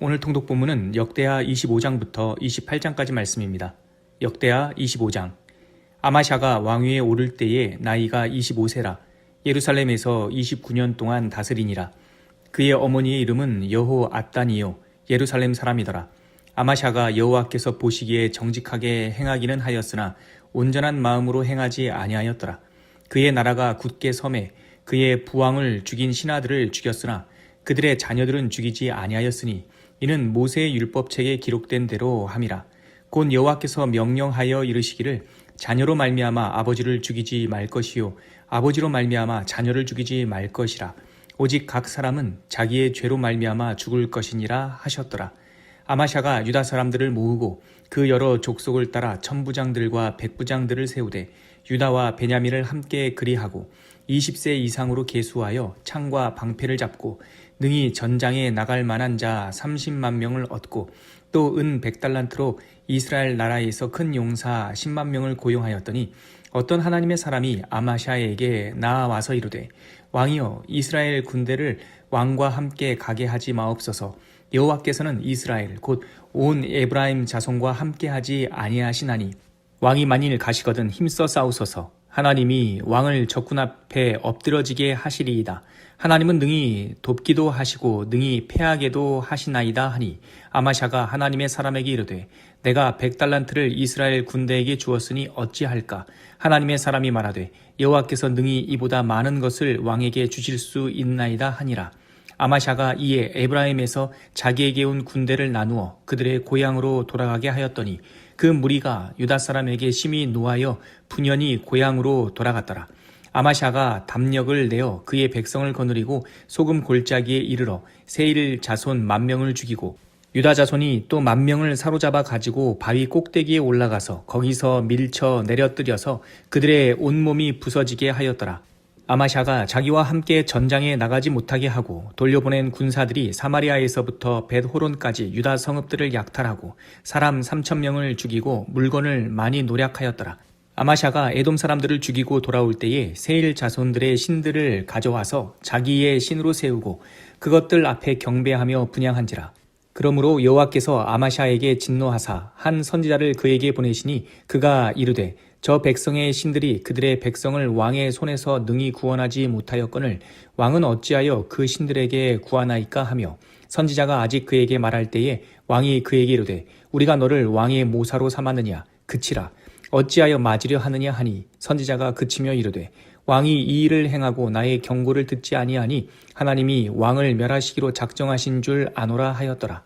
오늘 통독 본문은 역대하 25장부터 28장까지 말씀입니다. 역대하 25장. 아마샤가 왕위에 오를 때에 나이가 25세라. 예루살렘에서 29년 동안 다스리니라. 그의 어머니의 이름은 여호 아따니요. 예루살렘 사람이더라. 아마샤가 여호와께서 보시기에 정직하게 행하기는 하였으나 온전한 마음으로 행하지 아니하였더라. 그의 나라가 굳게 섬에 그의 부왕을 죽인 신하들을 죽였으나 그들의 자녀들은 죽이지 아니하였으니 이는 모세의 율법책에 기록된 대로 함이라. 곧 여호와께서 명령하여 이르시기를 자녀로 말미암아 아버지를 죽이지 말 것이요 아버지로 말미암아 자녀를 죽이지 말 것이라. 오직 각 사람은 자기의 죄로 말미암아 죽을 것이니라 하셨더라. 아마샤가 유다 사람들을 모으고 그 여러 족속을 따라 천부장들과 백부장들을 세우되 유다와 베냐민을 함께 그리하고 20세 이상으로 계수하여 창과 방패를 잡고 능히 전장에 나갈 만한 자 30만 명을 얻고 또 은 100달란트로 이스라엘 나라에서 큰 용사 10만 명을 고용하였더니 어떤 하나님의 사람이 아마샤에게 나와서 이르되 왕이여 이스라엘 군대를 왕과 함께 가게 하지 마옵소서. 여호와께서는 이스라엘 곧 온 에브라임 자손과 함께 하지 아니하시나니 왕이 만일 가시거든 힘써 싸우소서 하나님이 왕을 적군 앞에 엎드러지게 하시리이다. 하나님은 능히 돕기도 하시고 능히 패하게도 하시나이다 하니 아마샤가 하나님의 사람에게 이르되 내가 백 달란트를 이스라엘 군대에게 주었으니 어찌할까 하나님의 사람이 말하되 여호와께서 능히 이보다 많은 것을 왕에게 주실 수 있나이다 하니라 아마샤가 이에 에브라임에서 자기에게 온 군대를 나누어 그들의 고향으로 돌아가게 하였더니 그 무리가 유다 사람에게 심히 노하여 분연히 고향으로 돌아갔더라. 아마샤가 담력을 내어 그의 백성을 거느리고 소금 골짜기에 이르러 세일 자손 만 명을 죽이고 유다 자손이 또 만 명을 사로잡아 가지고 바위 꼭대기에 올라가서 거기서 밀쳐 내려뜨려서 그들의 온몸이 부서지게 하였더라. 아마샤가 자기와 함께 전장에 나가지 못하게 하고 돌려보낸 군사들이 사마리아에서부터 벳호론까지 유다 성읍들을 약탈하고 사람 3천 명을 죽이고 물건을 많이 노략하였더라. 아마샤가 에돔 사람들을 죽이고 돌아올 때에 세일 자손들의 신들을 가져와서 자기의 신으로 세우고 그것들 앞에 경배하며 분양한지라. 그러므로 여호와께서 아마샤에게 진노하사 한 선지자를 그에게 보내시니 그가 이르되 저 백성의 신들이 그들의 백성을 왕의 손에서 능히 구원하지 못하였거늘 왕은 어찌하여 그 신들에게 구하나이까 하며 선지자가 아직 그에게 말할 때에 왕이 그에게 이르되 우리가 너를 왕의 모사로 삼았느냐? 그치라. 어찌하여 맞으려 하느냐 하니? 선지자가 그치며 이르되 왕이 이 일을 행하고 나의 경고를 듣지 아니하니 하나님이 왕을 멸하시기로 작정하신 줄 아노라 하였더라.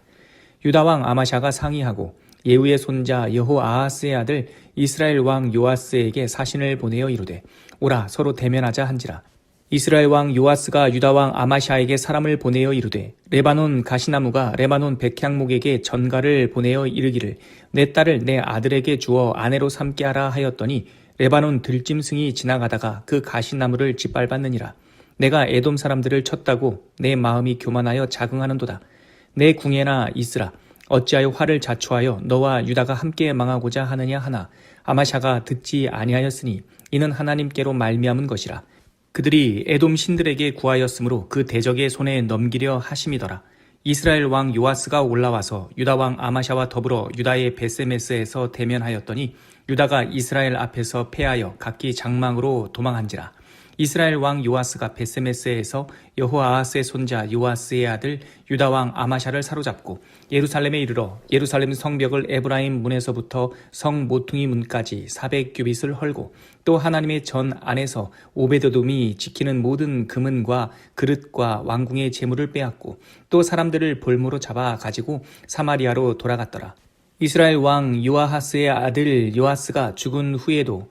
유다 왕 아마샤가 상의하고 예후의 손자 여호 아하스의 아들 이스라엘 왕 요아스에게 사신을 보내어 이르되 오라 서로 대면하자 한지라. 이스라엘 왕 요아스가 유다 왕 아마샤에게 사람을 보내어 이르되 레바논 가시나무가 레바논 백향목에게 전가를 보내어 이르기를 내 딸을 내 아들에게 주어 아내로 삼게 하라 하였더니 레바논 들짐승이 지나가다가 그 가시나무를 짓밟았느니라. 내가 에돔 사람들을 쳤다고 내 마음이 교만하여 자긍하는도다. 내 궁에나 있으라 어찌하여 화를 자초하여 너와 유다가 함께 망하고자 하느냐 하나 아마샤가 듣지 아니하였으니 이는 하나님께로 말미암은 것이라. 그들이 에돔 신들에게 구하였으므로 그 대적의 손에 넘기려 하심이더라. 이스라엘 왕 요아스가 올라와서 유다 왕 아마샤와 더불어 유다의 베세메스에서 대면하였더니 유다가 이스라엘 앞에서 패하여 각기 장망으로 도망한지라 이스라엘 왕 요아스가 베세메스에서 여호아하스의 손자 요아스의 아들 유다 왕 아마샤를 사로잡고 예루살렘에 이르러 예루살렘 성벽을 에브라임 문에서부터 성 모퉁이 문까지 400규빗을 헐고 또 하나님의 전 안에서 오베드돔이 지키는 모든 금은과 그릇과 왕궁의 재물을 빼앗고 또 사람들을 볼모로 잡아 가지고 사마리아로 돌아갔더라. 이스라엘 왕 요아하스의 아들 요아스가 죽은 후에도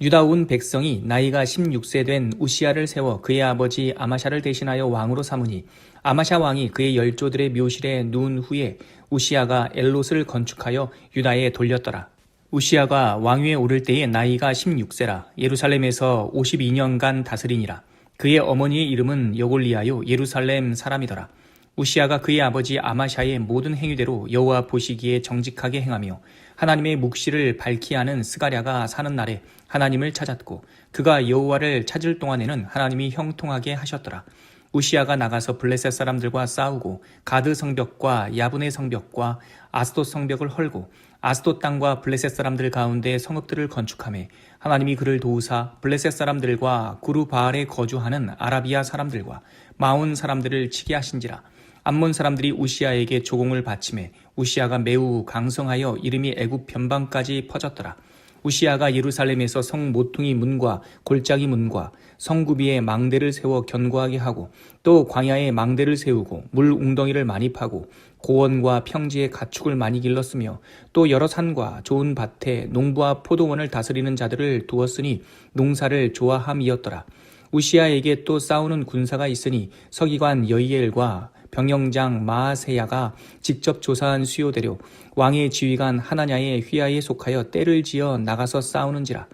유다 온 백성이 나이가 16세 된 우시아를 세워 그의 아버지 아마샤를 대신하여 왕으로 삼으니 아마샤 왕이 그의 열조들의 묘실에 누운 후에 우시아가 엘롯을 건축하여 유다에 돌렸더라. 우시아가 왕위에 오를 때에 나이가 16세라 예루살렘에서 52년간 다스리니라. 그의 어머니의 이름은 여골리아요 예루살렘 사람이더라. 우시아가 그의 아버지 아마샤의 모든 행위대로 여호와 보시기에 정직하게 행하며 하나님의 묵시를 밝히 하는 스가랴가 사는 날에 하나님을 찾았고 그가 여호와를 찾을 동안에는 하나님이 형통하게 하셨더라. 우시아가 나가서 블레셋 사람들과 싸우고 가드 성벽과 야분의 성벽과 아스돗 성벽을 헐고 아스돗 땅과 블레셋 사람들 가운데 성읍들을 건축하며 하나님이 그를 도우사 블레셋 사람들과 구루 바알에 거주하는 아라비아 사람들과 마온 사람들을 치게 하신지라 암몬 사람들이 우시아에게 조공을 바치매 우시아가 매우 강성하여 이름이 애굽 변방까지 퍼졌더라. 우시아가 예루살렘에서 성 모퉁이 문과 골짜기 문과 성구비에 망대를 세워 견고하게 하고 또 광야에 망대를 세우고 물 웅덩이를 많이 파고 고원과 평지에 가축을 많이 길렀으며 또 여러 산과 좋은 밭에 농부와 포도원을 다스리는 자들을 두었으니 농사를 좋아함이었더라. 우시아에게 또 싸우는 군사가 있으니 서기관 여이엘과 병영장 마아세야가 직접 조사한 수요대로 왕의 지휘관 하나냐의 휘하에 속하여 때를 지어 나가서 싸우는지라.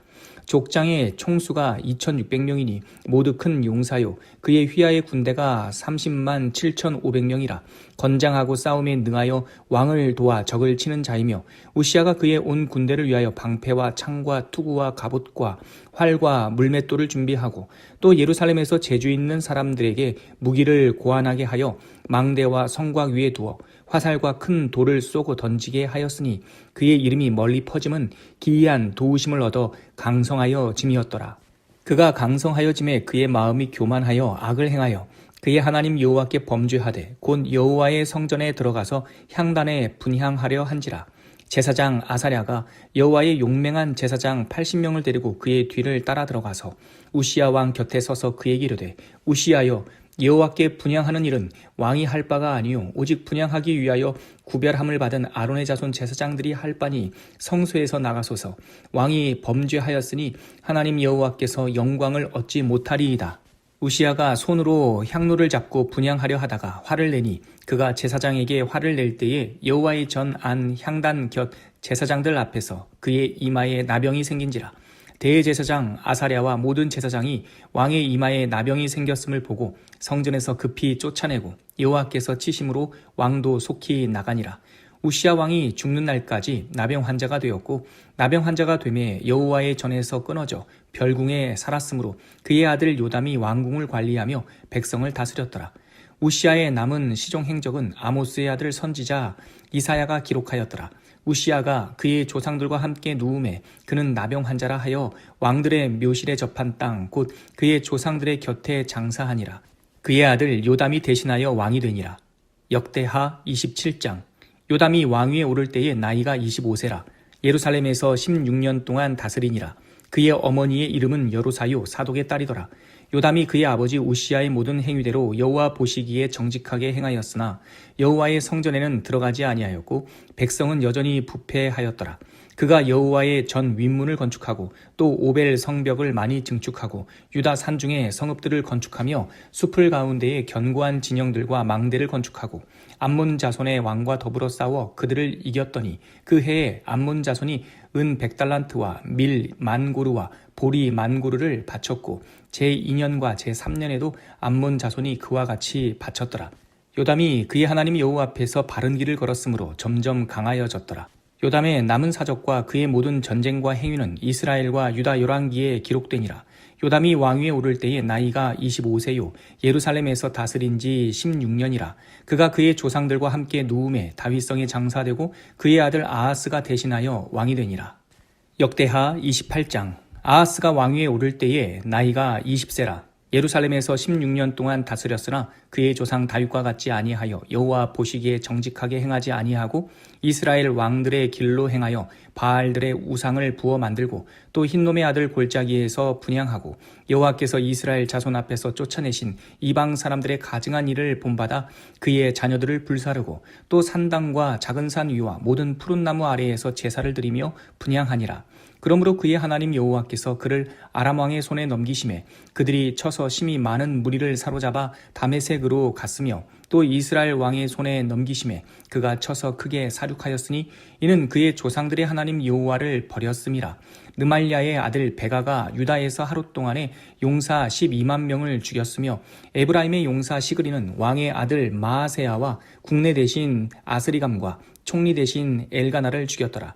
족장의 총수가 2600명이니 모두 큰 용사요. 그의 휘하의 군대가 30만 7500명이라 건장하고 싸움에 능하여 왕을 도와 적을 치는 자이며 우시아가 그의 온 군대를 위하여 방패와 창과 투구와 갑옷과 활과 물맷돌을 준비하고 또 예루살렘에서 재주 있는 사람들에게 무기를 고안하게 하여 망대와 성곽 위에 두어 화살과 큰 돌을 쏘고 던지게 하였으니 그의 이름이 멀리 퍼짐은 기이한 도우심을 얻어 강성하여 짐이었더라. 그가 강성하여 짐에 그의 마음이 교만하여 악을 행하여 그의 하나님 여호와께 범죄하되 곧 여호와의 성전에 들어가서 향단에 분향하려 한지라. 제사장 아사랴가 여호와의 용맹한 제사장 80명을 데리고 그의 뒤를 따라 들어가서 우시아 왕 곁에 서서 그에게 이르되 우시아여 여호와께 분양하는 일은 왕이 할 바가 아니요 오직 분양하기 위하여 구별함을 받은 아론의 자손 제사장들이 할 바니 성소에서 나가소서 왕이 범죄하였으니 하나님 여호와께서 영광을 얻지 못하리이다. 우시아가 손으로 향로를 잡고 분양하려 하다가 화를 내니 그가 제사장에게 화를 낼 때에 여호와의 전 안 향단 곁 제사장들 앞에서 그의 이마에 나병이 생긴지라 대제사장 아사랴와 모든 제사장이 왕의 이마에 나병이 생겼음을 보고 성전에서 급히 쫓아내고 여호와께서 치심으로 왕도 속히 나가니라. 우시아 왕이 죽는 날까지 나병 환자가 되었고 나병 환자가 되매 여호와의 전에서 끊어져 별궁에 살았으므로 그의 아들 요담이 왕궁을 관리하며 백성을 다스렸더라. 우시아의 남은 시종 행적은 아모스의 아들 선지자 이사야가 기록하였더라. 우시아가 그의 조상들과 함께 누움에 그는 나병 환자라 하여 왕들의 묘실에 접한 땅 곧 그의 조상들의 곁에 장사하니라. 그의 아들 요담이 대신하여 왕이 되니라. 역대하 27장 요담이 왕위에 오를 때에 나이가 25세라. 예루살렘에서 16년 동안 다스리니라. 그의 어머니의 이름은 여로사요 사독의 딸이더라. 요담이 그의 아버지 우시아의 모든 행위대로 여호와 보시기에 정직하게 행하였으나 여호와의 성전에는 들어가지 아니하였고 백성은 여전히 부패하였더라. 그가 여호와의 전 윗문을 건축하고 또 오벨 성벽을 많이 증축하고 유다 산 중에 성읍들을 건축하며 숲을 가운데에 견고한 진영들과 망대를 건축하고 암몬 자손의 왕과 더불어 싸워 그들을 이겼더니 그 해에 암몬 자손이 은 백달란트와 밀 만고르와 보리 만고르를 바쳤고 제2년과 제3년에도 암몬 자손이 그와 같이 바쳤더라. 요담이 그의 하나님 여호와 앞에서 바른 길을 걸었으므로 점점 강하여졌더라. 요담의 남은 사적과 그의 모든 전쟁과 행위는 이스라엘과 유다 열왕기에 기록되니라. 요담이 왕위에 오를 때에 나이가 25세요. 예루살렘에서 다스린 지 16년이라 그가 그의 조상들과 함께 누움에 다윗성에 장사되고 그의 아들 아하스가 대신하여 왕이 되니라. 역대하 28장. 아하스가 왕위에 오를 때에 나이가 20세라 예루살렘에서 16년 동안 다스렸으나 그의 조상 다윗과 같지 아니하여 여호와 보시기에 정직하게 행하지 아니하고 이스라엘 왕들의 길로 행하여 바알들의 우상을 부어 만들고 또 흰놈의 아들 골짜기에서 분양하고 여호와께서 이스라엘 자손 앞에서 쫓아내신 이방 사람들의 가증한 일을 본받아 그의 자녀들을 불사르고 또 산당과 작은 산 위와 모든 푸른 나무 아래에서 제사를 드리며 분양하니라 그러므로 그의 하나님 여호와께서 그를 아람 왕의 손에 넘기심에 그들이 쳐서 심히 많은 무리를 사로잡아 다메색으로 갔으며 또 이스라엘 왕의 손에 넘기심에 그가 쳐서 크게 사륙하였으니 이는 그의 조상들의 하나님 여호와를 버렸음이라 느말랴의 아들 베가가 유다에서 하루 동안에 용사 12만 명을 죽였으며 에브라임의 용사 시그리는 왕의 아들 마아세야와 국내 대신 아스리감과 총리 대신 엘가나를 죽였더라.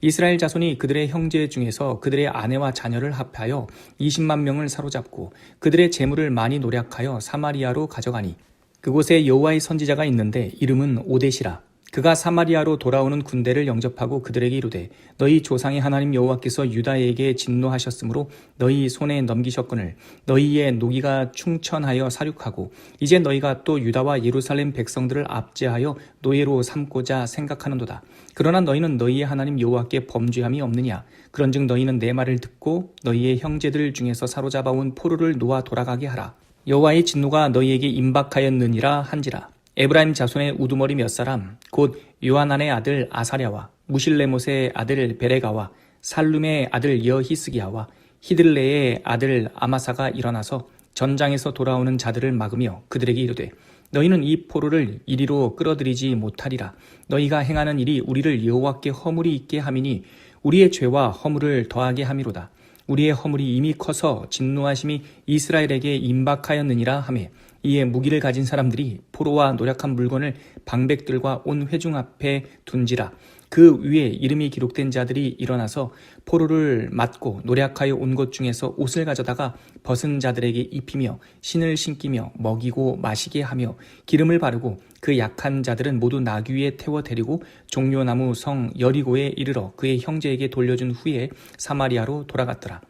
이스라엘 자손이 그들의 형제 중에서 그들의 아내와 자녀를 합하여 20만 명을 사로잡고 그들의 재물을 많이 노략하여 사마리아로 가져가니 그곳에 여호와의 선지자가 있는데 이름은 오데시라. 그가 사마리아로 돌아오는 군대를 영접하고 그들에게 이르되 너희 조상의 하나님 여호와께서 유다에게 진노하셨으므로 너희 손에 넘기셨거늘 너희의 노기가 충천하여 사륙하고 이제 너희가 또 유다와 예루살렘 백성들을 압제하여 노예로 삼고자 생각하는도다. 그러나 너희는 너희의 하나님 여호와께 범죄함이 없느냐? 그런즉 너희는 내 말을 듣고 너희의 형제들 중에서 사로잡아온 포로를 놓아 돌아가게 하라. 여호와의 진노가 너희에게 임박하였느니라 한지라. 에브라임 자손의 우두머리 몇 사람 곧 요하난의 아들 아사랴와 무실레못의 아들 베레가와 살룸의 아들 여히스기야와 히들레의 아들 아마사가 일어나서 전장에서 돌아오는 자들을 막으며 그들에게 이르되 너희는 이 포로를 이리로 끌어들이지 못하리라. 너희가 행하는 일이 우리를 여호와께 허물이 있게 함이니 우리의 죄와 허물을 더하게 함이로다. 우리의 허물이 이미 커서 진노하심이 이스라엘에게 임박하였느니라 하매 이에 무기를 가진 사람들이 포로와 노력한 물건을 방백들과 온 회중 앞에 둔지라 그 위에 이름이 기록된 자들이 일어나서 포로를 맞고 노력하여 온 것 중에서 옷을 가져다가 벗은 자들에게 입히며 신을 신기며 먹이고 마시게 하며 기름을 바르고 그 약한 자들은 모두 나귀 위에 태워 데리고 종려나무 성 여리고에 이르러 그의 형제에게 돌려준 후에 사마리아로 돌아갔더라.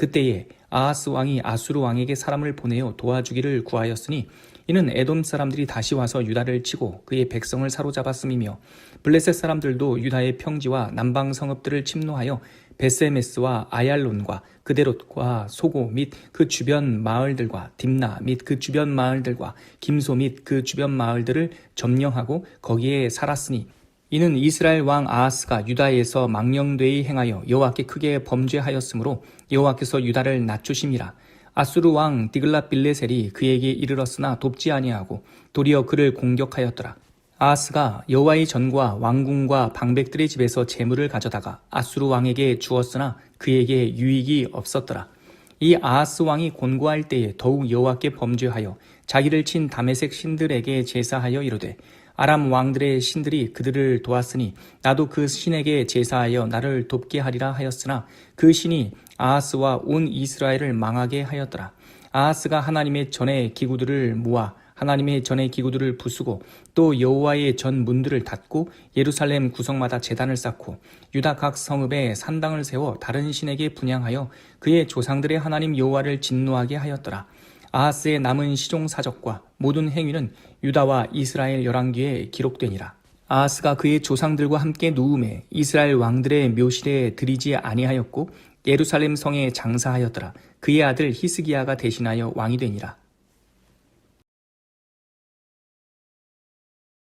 그때에 아하스 왕이 아수르 왕에게 사람을 보내어 도와주기를 구하였으니 이는 에돔 사람들이 다시 와서 유다를 치고 그의 백성을 사로잡았음이며 블레셋 사람들도 유다의 평지와 남방 성읍들을 침노하여 베세메스와 아얄론과 그데롯과 소고 및 그 주변 마을들과 딥나 및 그 주변 마을들과 김소 및 그 주변 마을들을 점령하고 거기에 살았으니 이는 이스라엘 왕 아하스가 유다에서 망령되이 행하여 여호와께 크게 범죄하였으므로 여호와께서 유다를 낮추심이라. 아수르 왕 디글라빌레셀이 그에게 이르렀으나 돕지 아니하고 도리어 그를 공격하였더라. 아하스가 여호와의 전과 왕궁과 방백들의 집에서 재물을 가져다가 아수르 왕에게 주었으나 그에게 유익이 없었더라. 이 아하스 왕이 곤고할 때에 더욱 여호와께 범죄하여 자기를 친 다메색 신들에게 제사하여 이르되 아람 왕들의 신들이 그들을 도왔으니 나도 그 신에게 제사하여 나를 돕게 하리라 하였으나 그 신이 아하스와 온 이스라엘을 망하게 하였더라. 아하스가 하나님의 전의 기구들을 모아 하나님의 전의 기구들을 부수고 또 여호와의 전 문들을 닫고 예루살렘 구성마다 재단을 쌓고 유다 각 성읍에 산당을 세워 다른 신에게 분양하여 그의 조상들의 하나님 여호와를 진노하게 하였더라. 아하스의 남은 시종 사적과 모든 행위는 유다와 이스라엘 열왕기에 기록되니라. 아하스가 그의 조상들과 함께 누움에 이스라엘 왕들의 묘실에 들이지 아니하였고 예루살렘 성에 장사하였더라. 그의 아들 히스기야가 대신하여 왕이 되니라.